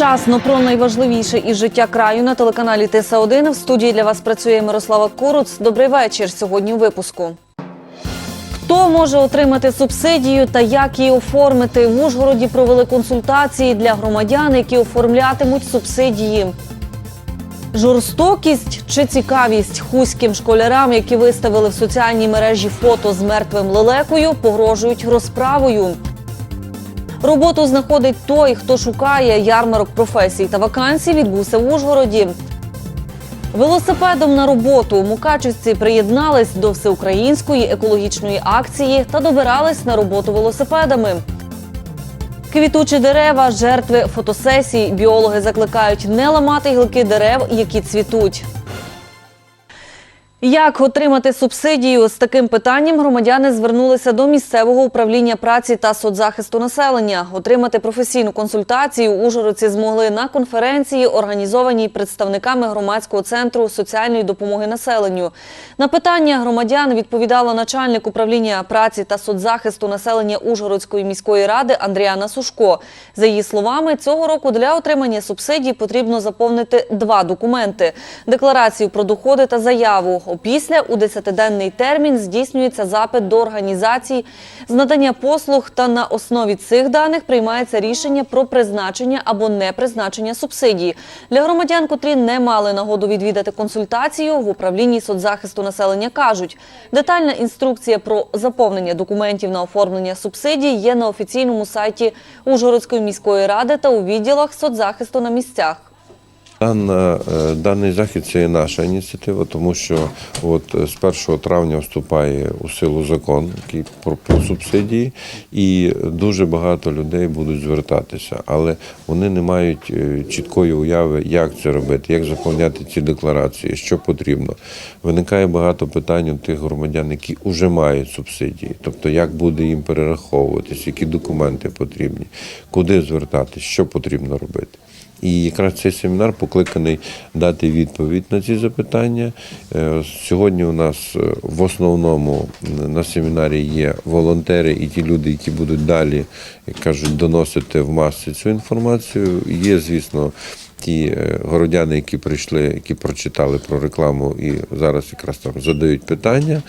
Вчасно про найважливіше із життя краю на телеканалі Тиса 1 В студії для вас працює Мирослава Куруц. Добрий вечір. Сьогодні у випуску. Хто може отримати субсидію та як її оформити? В Ужгороді провели консультації для громадян, які оформлятимуть субсидії. Жорстокість чи цікавість хуським школярам, які виставили в соціальній мережі фото з мертвим лелекою, погрожують розправою. Роботу знаходить той, хто шукає ярмарок професій та вакансій. Відбувся в Ужгороді. Велосипедом на роботу мукачівці приєднались до всеукраїнської екологічної акції та добирались на роботу велосипедами. Квітучі дерева, жертви фотосесій. Біологи закликають не ламати гілки дерев, які цвітуть. Як отримати субсидію з таким питанням громадяни звернулися до місцевого управління праці та соцзахисту населення. Отримати професійну консультацію ужгородці змогли на конференції, організованій представниками громадського центру соціальної допомоги населенню. На питання громадян відповідала начальник управління праці та соцзахисту населення Ужгородської міської ради Андріана Сушко. За її словами, цього року для отримання субсидій потрібно заповнити два документи: декларацію про доходи та заяву. Опісля у 10-денний термін здійснюється запит до організацій з надання послуг, та на основі цих даних приймається рішення про призначення або не призначення субсидії. Для громадян, котрі не мали нагоду відвідати консультацію, в управлінні соцзахисту населення кажуть, детальна інструкція про заповнення документів на оформлення субсидій є на офіційному сайті Ужгородської міської ради та у відділах соцзахисту на місцях. Дана, е, даний захід це є наша ініціатива, тому що от е, з 1 травня вступає у силу закон який про, субсидії, і дуже багато людей будуть звертатися, але вони не мають е, чіткої уяви, як це робити, як заповняти ці декларації, що потрібно. Виникає багато питань у тих громадян, які вже мають субсидії, тобто як буде їм перераховуватись, які документи потрібні, куди звертатись, що потрібно робити. І якраз цей семінар покликаний дати відповідь на ці запитання. Е, Сьогодні у нас е, в основному на семінарі є волонтери і ті люди, які будуть далі, як кажуть, доносити в маси цю інформацію. Є, звісно, ті е, городяни, які прийшли, які прочитали про рекламу і зараз якраз там задають питання.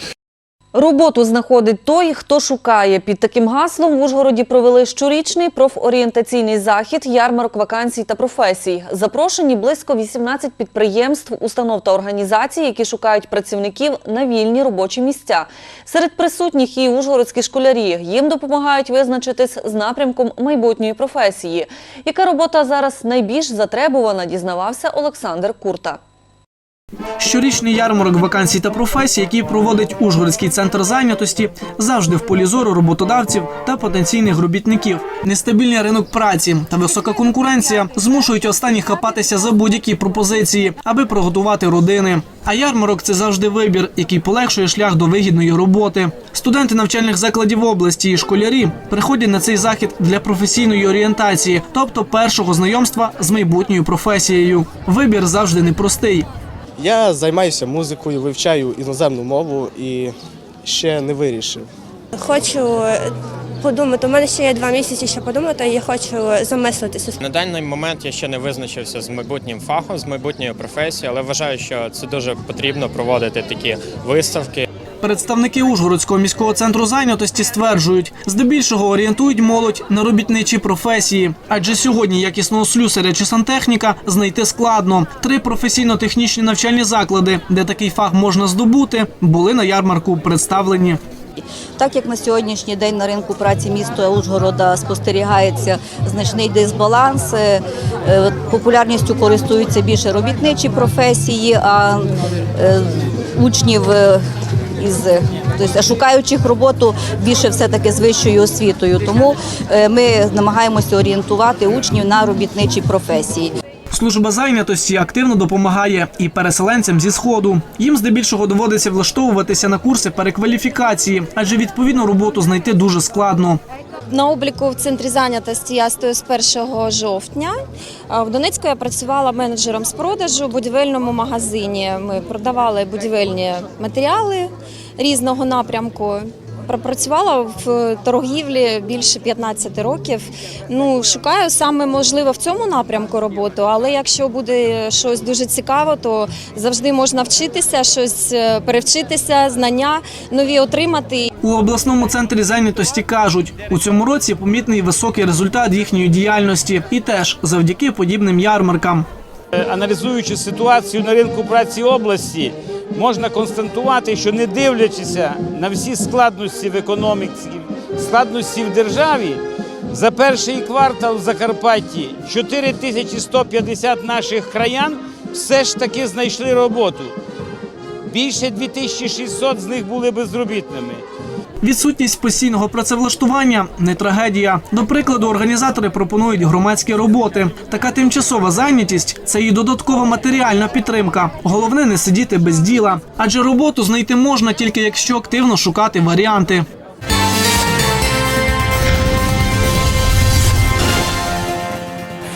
Роботу знаходить той, хто шукає. Під таким гаслом в Ужгороді провели щорічний профорієнтаційний захід, ярмарок вакансій та професій. Запрошені близько 18 підприємств, установ та організацій, які шукають працівників на вільні робочі місця. Серед присутніх і ужгородські школярі. Їм допомагають визначитись з напрямком майбутньої професії. Яка робота зараз найбільш затребувана, дізнавався Олександр Курта. Щорічний ярмарок вакансій та професій, який проводить Ужгородський центр зайнятості, завжди в полі зору роботодавців та потенційних робітників. Нестабільний ринок праці та висока конкуренція змушують останніх хапатися за будь-які пропозиції, аби приготувати родини. А ярмарок це завжди вибір, який полегшує шлях до вигідної роботи. Студенти навчальних закладів області і школярі приходять на цей захід для професійної орієнтації, тобто першого знайомства з майбутньою професією. Вибір завжди непростий. Я займаюся музикою, вивчаю іноземну мову і ще не вирішив. Хочу подумати. У мене ще є два місяці, ще подумати. і Я хочу замислитися. На даний момент я ще не визначився з майбутнім фахом, з майбутньою професією, але вважаю, що це дуже потрібно проводити такі виставки. Представники Ужгородського міського центру зайнятості стверджують, здебільшого орієнтують молодь на робітничі професії, адже сьогодні якісного слюсаря чи сантехніка знайти складно. Три професійно-технічні навчальні заклади, де такий фах можна здобути, були на ярмарку представлені. Так як на сьогоднішній день на ринку праці міста Ужгорода спостерігається значний дисбаланс, е, е, популярністю користуються більше робітничі професії, а е, учнів із тобто, шукаючих роботу більше все-таки з вищою освітою. Тому е, ми намагаємося орієнтувати учнів на робітничі професії. Служба зайнятості активно допомагає і переселенцям зі сходу. Їм здебільшого доводиться влаштовуватися на курси перекваліфікації, адже відповідну роботу знайти дуже складно. На обліку в центрі зайнятості я стою з 1 жовтня. В Донецьку я працювала менеджером з продажу в будівельному магазині. Ми продавали будівельні матеріали різного напрямку. Пропрацювала в торгівлі більше 15 років. Ну шукаю саме можливо в цьому напрямку роботу, але якщо буде щось дуже цікаво, то завжди можна вчитися, щось е, перевчитися, знання нові отримати. У обласному центрі зайнятості кажуть, у цьому році помітний високий результат їхньої діяльності, і теж завдяки подібним ярмаркам. Аналізуючи ситуацію на ринку праці області, можна констатувати, що не дивлячися на всі складності в економіці, складності в державі, за перший квартал в Закарпатті 4150 наших краян все ж таки знайшли роботу. Більше 2600 з них були безробітними. Відсутність постійного працевлаштування не трагедія. До прикладу, організатори пропонують громадські роботи. Така тимчасова зайнятість це і додаткова матеріальна підтримка. Головне не сидіти без діла, адже роботу знайти можна тільки якщо активно шукати варіанти.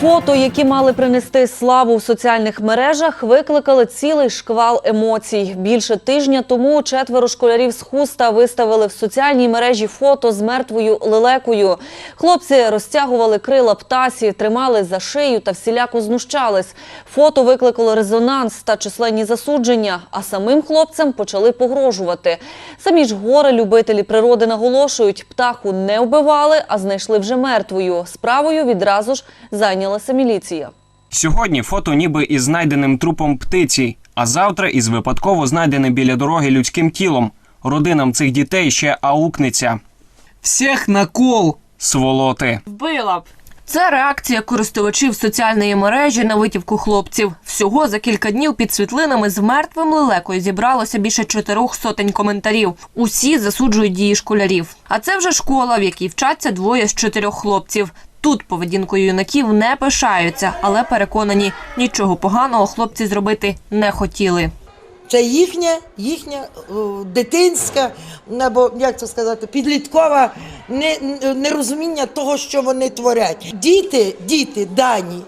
Фото, які мали принести славу в соціальних мережах, викликали цілий шквал емоцій. Більше тижня тому четверо школярів з хуста виставили в соціальній мережі фото з мертвою лелекою. Хлопці розтягували крила птасі, тримали за шию та всіляко знущались. Фото викликало резонанс та численні засудження, а самим хлопцям почали погрожувати. Самі ж гори любителі природи наголошують, птаху не вбивали, а знайшли вже мертвою. Справою відразу ж зайнялася міліція. Сьогодні фото ніби із знайденим трупом птиці, а завтра із випадково знайденим біля дороги людським тілом. Родинам цих дітей ще аукнеться. Всіх на кол. Сволоти. Вбила б. Це реакція користувачів соціальної мережі на витівку хлопців. Всього за кілька днів під світлинами з мертвим лелекою зібралося більше чотирьох сотень коментарів. Усі засуджують дії школярів. А це вже школа, в якій вчаться двоє з чотирьох хлопців. Тут поведінкою юнаків не пишаються, але переконані, нічого поганого хлопці зробити не хотіли. Це їхня, їхня дитинська, або як це сказати, підліткова нерозуміння того, що вони творять. Діти, діти дані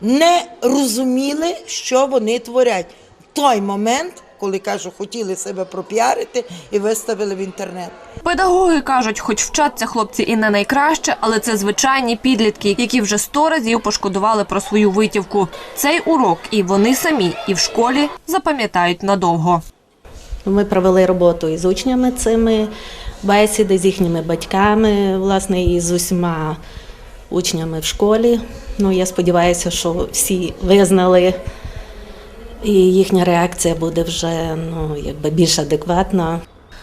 не розуміли, що вони творять в той момент, коли кажу, хотіли себе пропіарити і виставили в інтернет. Педагоги кажуть, хоч вчаться хлопці і не найкраще, але це звичайні підлітки, які вже сто разів пошкодували про свою витівку. Цей урок і вони самі, і в школі запам'ятають надовго. Ми провели роботу із учнями цими бесіди, з їхніми батьками, власне, і з усіма учнями в школі. Ну, я сподіваюся, що всі визнали, і їхня реакція буде вже ну, якби більш адекватна.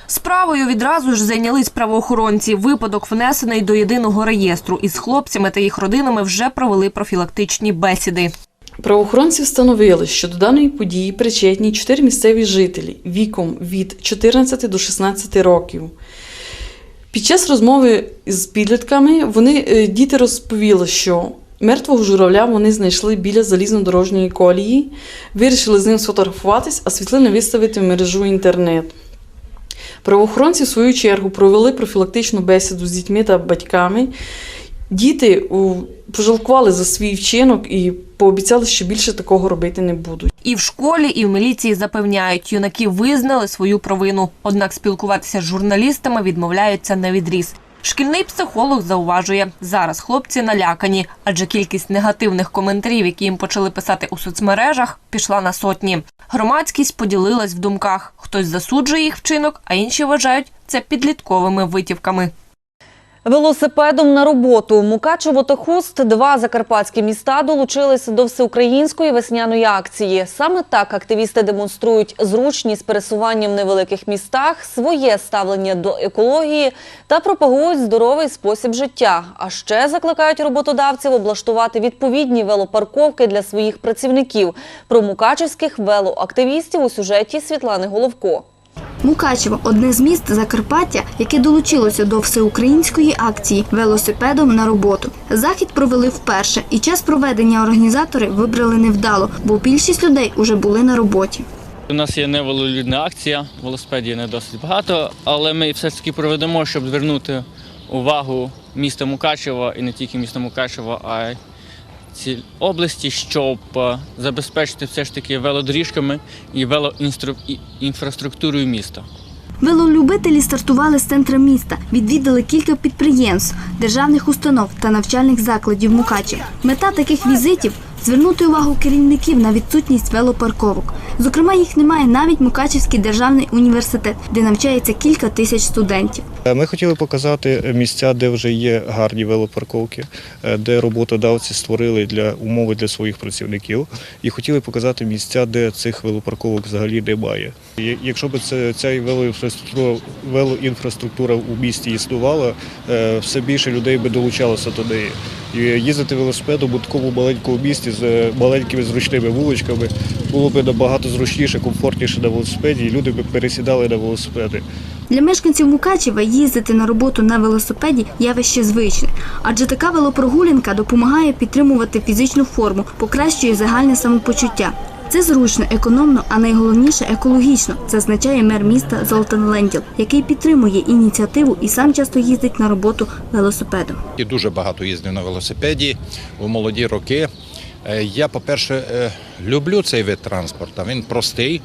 Справою відразу ж зайнялись правоохоронці. Випадок внесений до єдиного реєстру. Із хлопцями та їх родинами вже провели профілактичні бесіди. Правоохоронці встановили, що до даної події причетні чотири місцеві жителі віком від 14 до 16 років. Під час розмови з підлітками вони е, діти розповіли, що мертвого журавля вони знайшли біля залізнодорожньої колії, вирішили з ним сфотографуватись, а світлини виставити в мережу інтернет. Правоохоронці, в свою чергу, провели профілактичну бесіду з дітьми та батьками. Діти пожалкували за свій вчинок і пообіцяли, що більше такого робити не будуть. І в школі, і в міліції запевняють, юнаки визнали свою провину. Однак спілкуватися з журналістами відмовляються на відріз. Шкільний психолог зауважує, зараз хлопці налякані, адже кількість негативних коментарів, які їм почали писати у соцмережах, пішла на сотні. Громадськість поділилась в думках. Хтось засуджує їх вчинок, а інші вважають це підлітковими витівками. Велосипедом на роботу Мукачево та Хуст, два закарпатські міста, долучилися до всеукраїнської весняної акції. Саме так активісти демонструють зручність пересування в невеликих містах, своє ставлення до екології та пропагують здоровий спосіб життя. А ще закликають роботодавців облаштувати відповідні велопарковки для своїх працівників. Про мукачевських велоактивістів у сюжеті Світлани Головко. Мукачево одне з міст Закарпаття, яке долучилося до всеукраїнської акції велосипедом на роботу. Захід провели вперше, і час проведення організатори вибрали невдало, бо більшість людей уже були на роботі. У нас є невелолюдна акція, велосипедів не досить багато, але ми все ж таки проведемо, щоб звернути увагу міста Мукачева і не тільки міста Мукачева, а й області, щоб е, забезпечити все ж таки велодоріжками і велоінфраструктурою міста. Велолюбителі стартували з центра міста, відвідали кілька підприємств, державних установ та навчальних закладів Мукачі. Мета таких візитів звернути увагу керівників на відсутність велопарковок. Зокрема, їх немає навіть Мукачевський державний університет, де навчається кілька тисяч студентів. Е, Ми хотіли показати місця, де вже є гарні велопарковки, е, де роботодавці створили для умови для своїх працівників, і хотіли показати місця, де цих велопарковок взагалі немає. Якщо б це ця велоінфраструктура, велоінфраструктура у місті існувала, е, все більше людей би долучалося до неї. Їздити велосипедом у такому маленькому місті з маленькими зручними вуличками було б набагато зручніше, комфортніше на велосипеді, і люди б пересідали на велосипеди. Для мешканців Мукачева їздити на роботу на велосипеді явище звичне, адже така велопрогулянка допомагає підтримувати фізичну форму, покращує загальне самопочуття. Це зручно, економно, а найголовніше екологічно, зазначає мер міста Золтан Ленділ, який підтримує ініціативу і сам часто їздить на роботу велосипедом. І дуже багато їздив на велосипеді у молоді роки. Е, Я, по-перше, е, люблю цей вид транспорту. Він простий,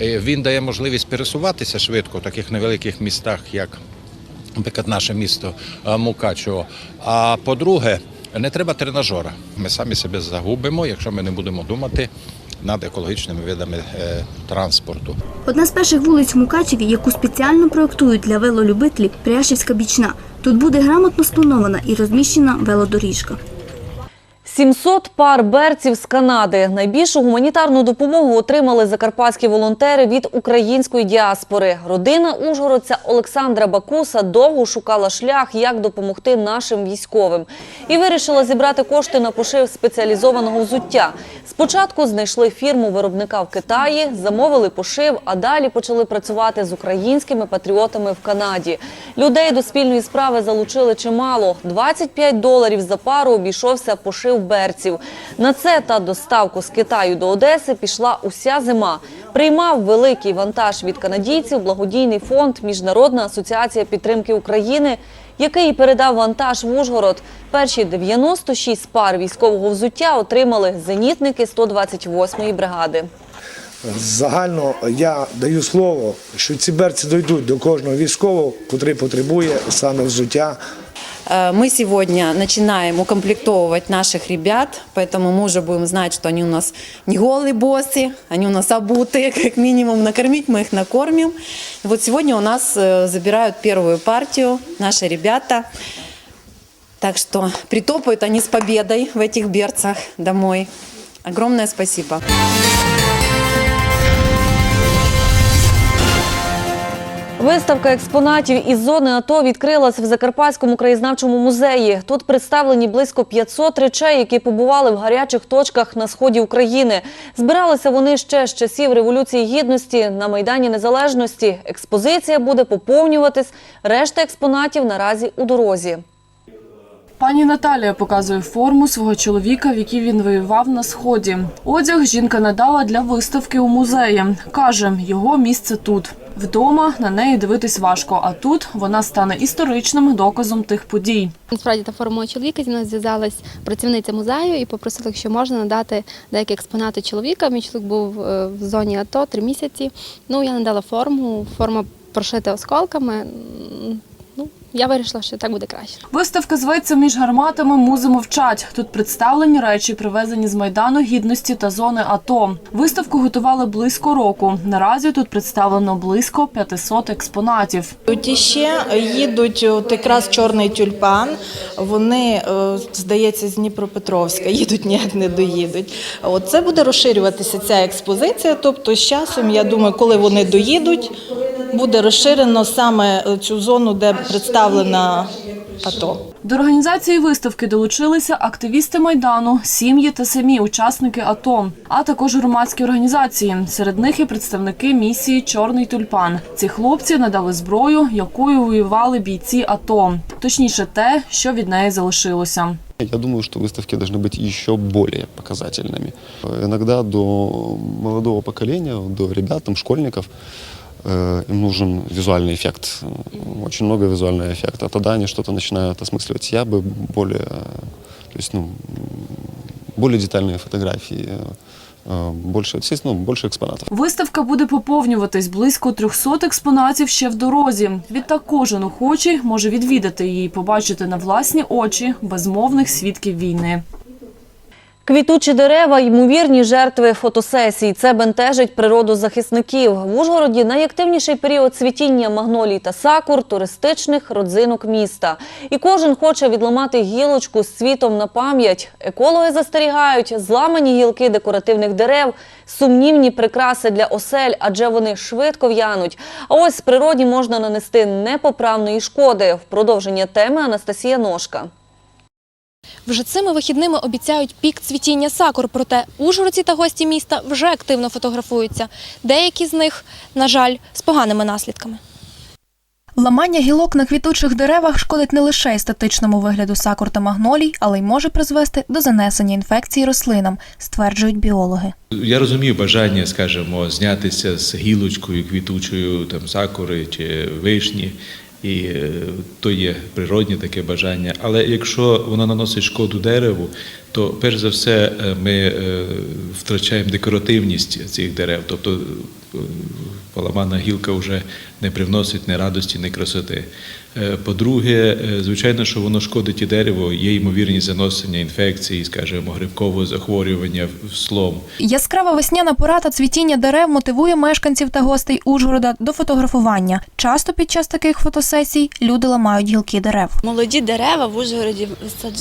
е, він дає можливість пересуватися швидко в таких невеликих містах, як, наприклад, наше місто Мукачево. А по-друге, не треба тренажера. Ми самі себе загубимо, якщо ми не будемо думати над екологічними видами транспорту. Одна з перших вулиць в Мукачеві, яку спеціально проєктують для велолюбителів, Пряшівська бічна. Тут буде грамотно спланована і розміщена велодоріжка. 700 пар берців з Канади. Найбільшу гуманітарну допомогу отримали закарпатські волонтери від української діаспори. Родина ужгородця Олександра Бакуса довго шукала шлях, як допомогти нашим військовим. І вирішила зібрати кошти на пошив спеціалізованого взуття. Спочатку знайшли фірму виробника в Китаї, замовили пошив, а далі почали працювати з українськими патріотами в Канаді. Людей до спільної справи залучили чимало. 25 доларів за пару обійшовся пошив берців. На це та доставку з Китаю до Одеси пішла уся зима. Приймав великий вантаж від канадійців благодійний фонд Міжнародна асоціація підтримки України, який передав вантаж в Ужгород. Перші 96 пар військового взуття отримали зенітники 128-ї бригади. Загально я даю слово, що ці берці дійдуть до кожного військового, який потребує саме взуття. Э, Мы сегодня начинаем укомплектовывать наших ребят, поэтому мы уже будем знать, что они у нас не голые боссы, они у нас обутые, как минимум накормить мы их накормим. Вот сегодня у нас э, забирают первую партию наши ребята. Так что притопают они с победой в этих берцах домой. Огромное спасибо. Виставка експонатів із зони АТО відкрилась в Закарпатському краєзнавчому музеї. Тут представлені близько 500 речей, які побували в гарячих точках на сході України. Збиралися вони ще з часів Революції Гідності на Майдані Незалежності. Експозиція буде поповнюватись. Решта експонатів наразі у дорозі. Пані Наталія показує форму свого чоловіка, в якій він воював на сході. Одяг жінка надала для виставки у музеї. каже, його місце тут. Вдома на неї дивитись важко, а тут вона стане історичним доказом тих подій. Насправді та форма чоловіка зі мною зв'язалась працівниця музею і попросила, якщо можна надати деякі експонати чоловіка. Мій чоловік був е, в зоні АТО три місяці. Ну я надала форму, форма прошита осколками. Я вирішила, що так буде краще. Виставка зветься між гарматами музи мовчать. Тут представлені речі, привезені з майдану гідності та зони АТО. Виставку готували близько року. Наразі тут представлено близько 500 експонатів. Тут іще їдуть от якраз чорний тюльпан. Вони, е, здається, з Дніпропетровська їдуть, ніяк не доїдуть. От це буде розширюватися ця експозиція. Тобто, з часом, я думаю, коли вони доїдуть, буде розширено саме цю зону, де представлена АТО. До організації виставки долучилися активісти майдану, сім'ї та самі учасники АТО, а також громадські організації. Серед них і представники місії Чорний тюльпан. Ці хлопці надали зброю, якою воювали бійці АТО, точніше, те, що від неї залишилося. Я думаю, что выставки должны быть еще более показательными. Иногда до молодого поколения, до ребят, там, школьников, э, им нужен визуальный эффект, э, очень много визуального эффекта. Тогда они что-то начинают осмысливать. Я бы более, э, то есть, ну, более детальные фотографии, э, э, больше, естественно, больше экспонатов. Виставка буде поповнюватись близько 300 експонатів ще в дорозі. Відтак кожен охочий може відвідати її, і побачити на власні очі безмовних свідків війни. Квітучі дерева – ймовірні жертви фотосесій. Це бентежить природозахисників. В Ужгороді найактивніший період цвітіння магнолій та сакур – туристичних родзинок міста. І кожен хоче відламати гілочку з цвітом на пам'ять. Екологи застерігають – зламані гілки декоративних дерев – сумнівні прикраси для осель, адже вони швидко в'януть. А ось природі можна нанести непоправної шкоди. В продовження теми Анастасія Ножка. Вже цими вихідними обіцяють пік цвітіння сакур, проте ужгородці та гості міста вже активно фотографуються. Деякі з них, на жаль, з поганими наслідками. Ламання гілок на квітучих деревах шкодить не лише естетичному вигляду сакур та магнолій, але й може призвести до занесення інфекцій рослинам, стверджують біологи. Я розумію бажання, скажімо, знятися з гілочкою квітучою там сакури чи вишні. І е, то є природнє таке бажання. Але якщо воно наносить шкоду дереву, то перш за все е, ми е, втрачаємо декоративність цих дерев. Тобто поламана гілка вже не привносить ні радості, ні красоти. Е, По-друге, е, звичайно, що воно шкодить і дереву, є ймовірність заносення інфекцій, скажімо, грибкового захворювання в слом. Яскрава весняна пора та цвітіння дерев мотивує мешканців та гостей Ужгорода до фотографування. Часто під час таких фотосесій люди ламають гілки дерев. Молоді дерева в Ужгороді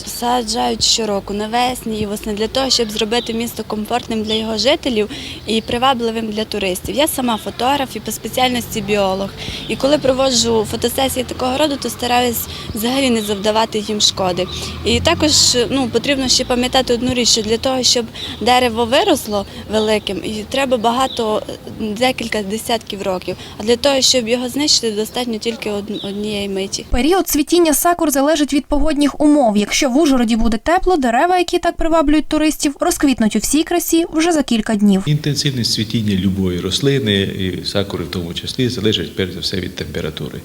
саджають щороку навесні і восени для того, щоб зробити місто комфортним для його жителів і привабливим для туристів. Я сама фотограф і по спеціальності біолог. І коли проводжу фотосесії такого роду, то стараюсь взагалі не завдавати їм шкоди. І також ну, потрібно ще пам'ятати одну річ, що для того, щоб дерево виросло великим, і треба багато, декілька десятків років. А для того, щоб його знищити, достатньо тільки од- однієї миті. Період цвітіння сакур залежить від погодних умов. Якщо в Ужгороді буде тепло, дерева, які так приваблюють туристів, розквітнуть у всій красі вже за кілька днів. Інтенсивність цвітіння любої рослини, і сакури в тому числі, залежить перш за все від температури.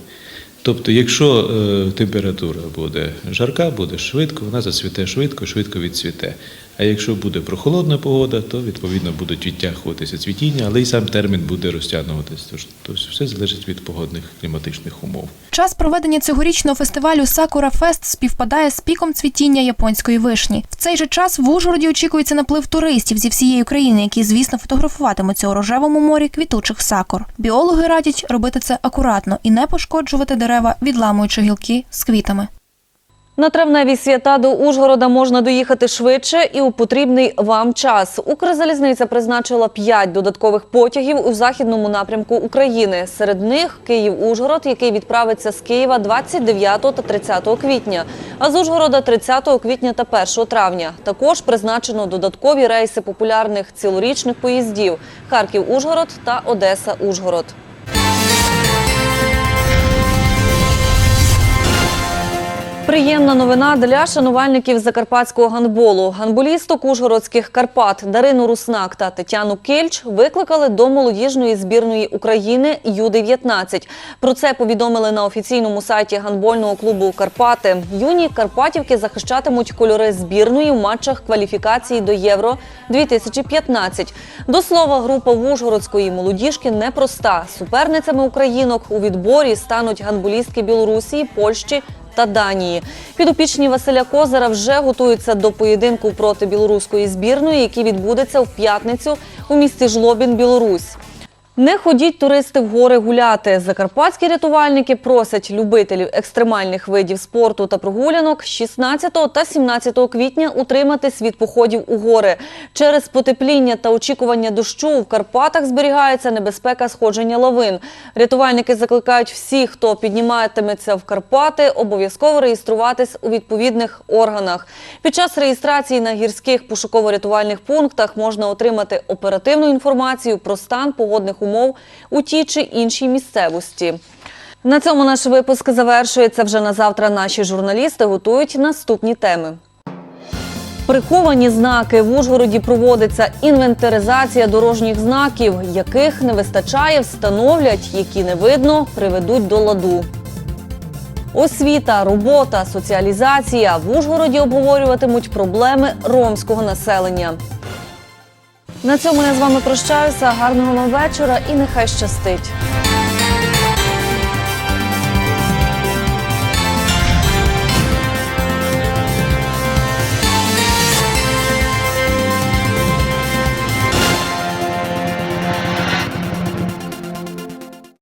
Тобто, якщо е, температура буде жарка, буде швидко, вона зацвіте швидко, швидко відцвіте. А якщо буде прохолодна погода, то відповідно будуть відтягуватися цвітіння, але й сам термін буде розтягнуватися. Тож тобто все залежить від погодних кліматичних умов. Час проведення цьогорічного фестивалю Сакура Фест співпадає з піком цвітіння японської вишні. В цей же час в Ужгороді очікується наплив туристів зі всієї України, які, звісно, фотографуватимуться у рожевому морі квітучих сакур. Біологи радять робити це акуратно і не пошкоджувати дерева, відламуючи гілки з квітами. На травневі свята до Ужгорода можна доїхати швидше і у потрібний вам час. Укрзалізниця призначила 5 додаткових потягів у західному напрямку України. Серед них Київ-Ужгород, який відправиться з Києва 29 та 30 квітня, а з Ужгорода 30 квітня та 1 травня. Також призначено додаткові рейси популярних цілорічних поїздів Харків-Ужгород та Одеса-Ужгород. Приємна новина для шанувальників закарпатського гандболу. Гандболісток ужгородських Карпат Дарину Руснак та Тетяну Кельч викликали до молодіжної збірної України Ю-19. Про це повідомили на офіційному сайті гандбольного клубу Карпати. Юні Карпатівки захищатимуть кольори збірної в матчах кваліфікації до Євро 2015. До слова, група Ужгородської молодіжки непроста. Суперницями українок у відборі стануть гандболістки Білорусі, Польщі та Данії. Підопічні Василя Козара вже готуються до поєдинку проти білоруської збірної, який відбудеться в п'ятницю у місті Жлобін, Білорусь. Не ходіть туристи в гори гуляти. Закарпатські рятувальники просять любителів екстремальних видів спорту та прогулянок 16 та 17 квітня утриматись від походів у гори. Через потепління та очікування дощу в Карпатах зберігається небезпека сходження лавин. Рятувальники закликають всіх, хто підніматиметься в Карпати, обов'язково реєструватись у відповідних органах. Під час реєстрації на гірських пошуково-рятувальних пунктах можна отримати оперативну інформацію про стан погодних умов у тій чи іншій місцевості. На цьому наш випуск завершується. Вже на завтра наші журналісти готують наступні теми. Приховані знаки в Ужгороді проводиться інвентаризація дорожніх знаків, яких не вистачає, встановлять, які не видно, приведуть до ладу. Освіта, робота, соціалізація в Ужгороді обговорюватимуть проблеми ромського населення. На цьому я з вами прощаюся. Гарного вам вечора і нехай щастить.